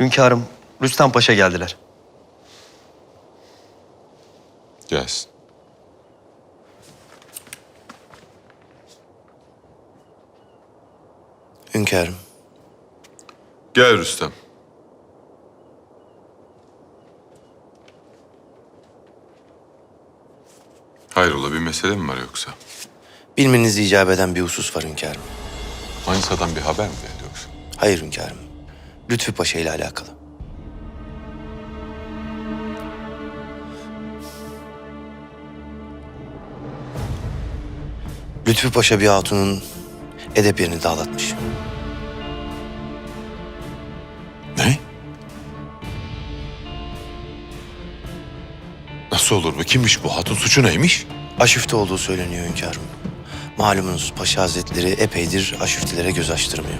Hünkârım, Rüstem Paşa geldiler. Gelsin. Hünkârım, Gel Rüstem. Hayrola bir mesele mi var yoksa? bilmenizi icap eden bir husus var hünkârım. Manisa'dan bir haber mi geldi yoksa? Hayır hünkârım, Lütfü Paşa ile alakalı. Lütfü Paşa bir hatunun edep yerini dağlatmış. Ne? Nasıl olur bu? Kimmiş bu? Hatun suçu neymiş? Aşüfte olduğu söyleniyor hünkârım. Malumunuz Paşa Hazretleri epeydir aşüftelere göz açtırmıyor.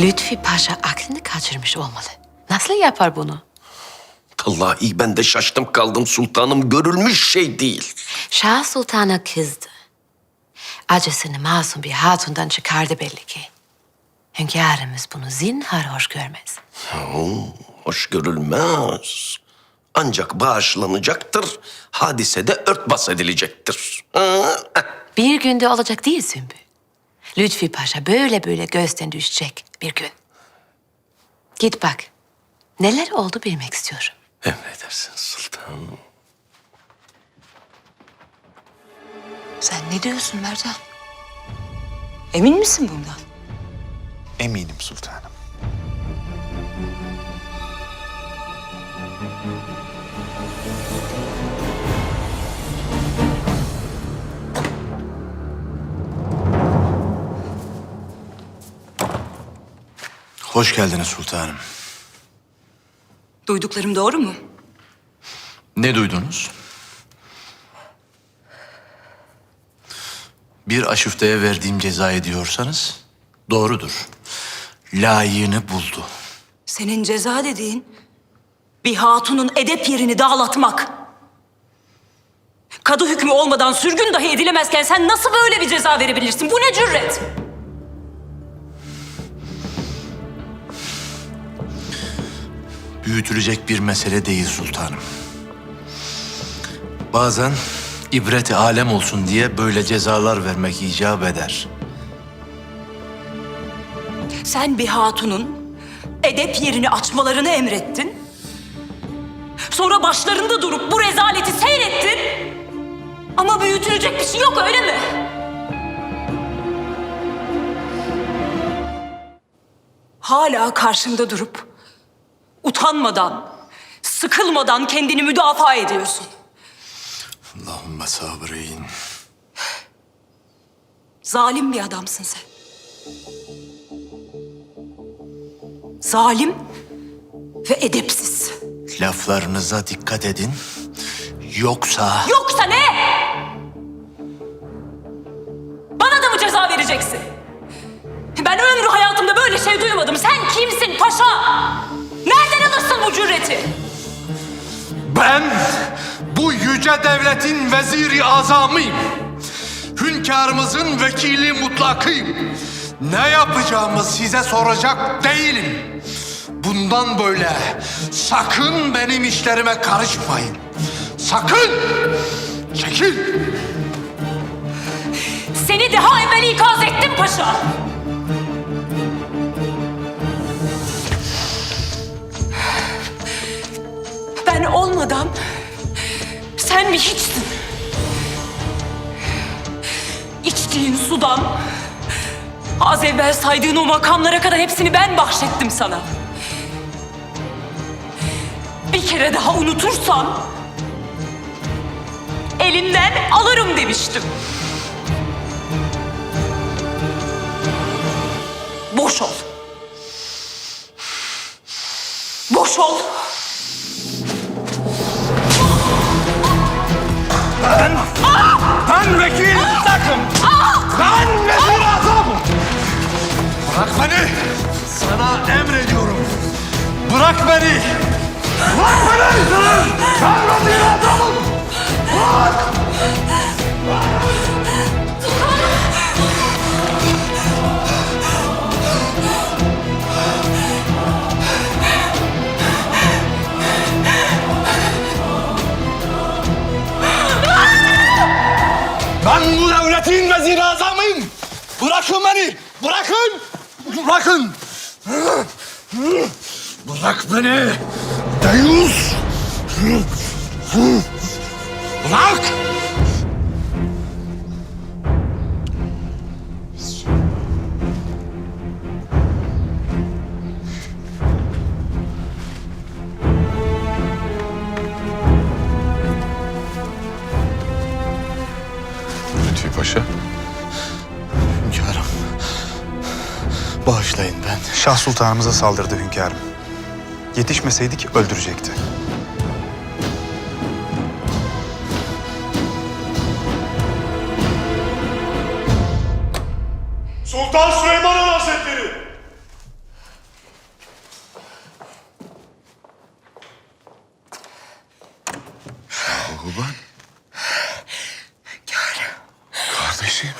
Lütfi Paşa aklını kaçırmış olmalı. Nasıl yapar bunu? Vallahi ben de şaştım kaldım sultanım. Görülmüş şey değil. Şah Sultan'a kızdı. Acısını masum bir hatundan çıkardı belli ki. Hünkârımız bunu zinhar hoş görmez. Hoş görülmez. Ancak bağışlanacaktır. Hadisede örtbas edilecektir. Eh. Bir günde olacak değil Sümbü. Lütfi Paşa böyle böyle gözden düşecek bir gün. Git bak. Neler oldu bilmek istiyorum. Emredersin sultanım. Sen ne diyorsun Mercan? Emin misin bundan? Eminim sultanım. Hoş geldiniz sultanım. Duyduklarım doğru mu? Ne duydunuz? Bir aşüfteye verdiğim cezayı diyorsanız doğrudur. Layığını buldu. Senin ceza dediğin bir hatunun edep yerini dağlatmak. Kadı hükmü olmadan sürgün dahi edilemezken sen nasıl böyle bir ceza verebilirsin? Bu ne cüret? Büyütülecek bir mesele değil sultanım. Bazen ibreti alem olsun diye böyle cezalar vermek icap eder. Sen bir hatunun edep yerini açmalarını emrettin. Sonra başlarında durup bu rezaleti seyrettin. Ama büyütülecek bir şey yok öyle mi? Hala karşımda durup utanmadan, sıkılmadan kendini müdafaa ediyorsun. Allahümme sabreyin. Zalim bir adamsın sen. Zalim ve edepsiz. Laflarınıza dikkat edin. Yoksa... Yoksa ne? Bana da mı ceza vereceksin? Ben ömrü hayatımda böyle şey duymadım. Sen kimsin paşa? Bu cüreti? Ben bu yüce devletin veziri azamıyım. Hünkârımızın vekili mutlakıyım. Ne yapacağımı size soracak değilim. Bundan böyle sakın benim işlerime karışmayın. Sakın! Çekil! Seni daha evvel ikaz ettim paşa. Ben olmadan sen bir hiçsin. İçtiğin sudan az evvel saydığın o makamlara kadar hepsini ben bahşettim sana. Bir kere daha unutursan elinden alırım demiştim. Boş ol. Boş ol. Ben vekil mutlakım. Ben vezir azamım. Bırak beni. Sana emrediyorum. Bırak beni. Bırak beni. Ben vezir azamım. Ben Bırakın beni. Bırakın. Bırakın. Bırak beni. Deyus. Bırak. Bağışlayın ben. Şah Sultanımıza saldırdı hünkârım. Yetişmeseydik öldürecekti. Sultan Süleyman Han Hazretleri. Şahuban. Kardeşim.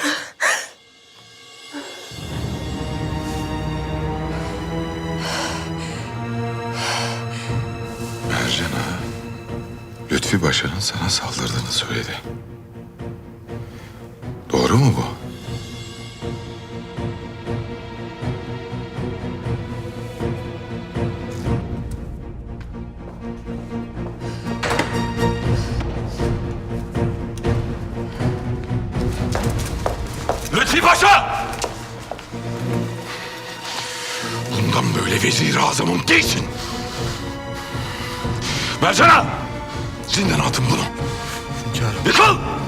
Lütfi Paşa'nın sana saldırdığını söyledi. Doğru mu bu? Lütfi Paşa! Bundan böyle vezir azamım değilsin. Mercan'a! Zindana atın bunu. Hünkârım. Yıkıl!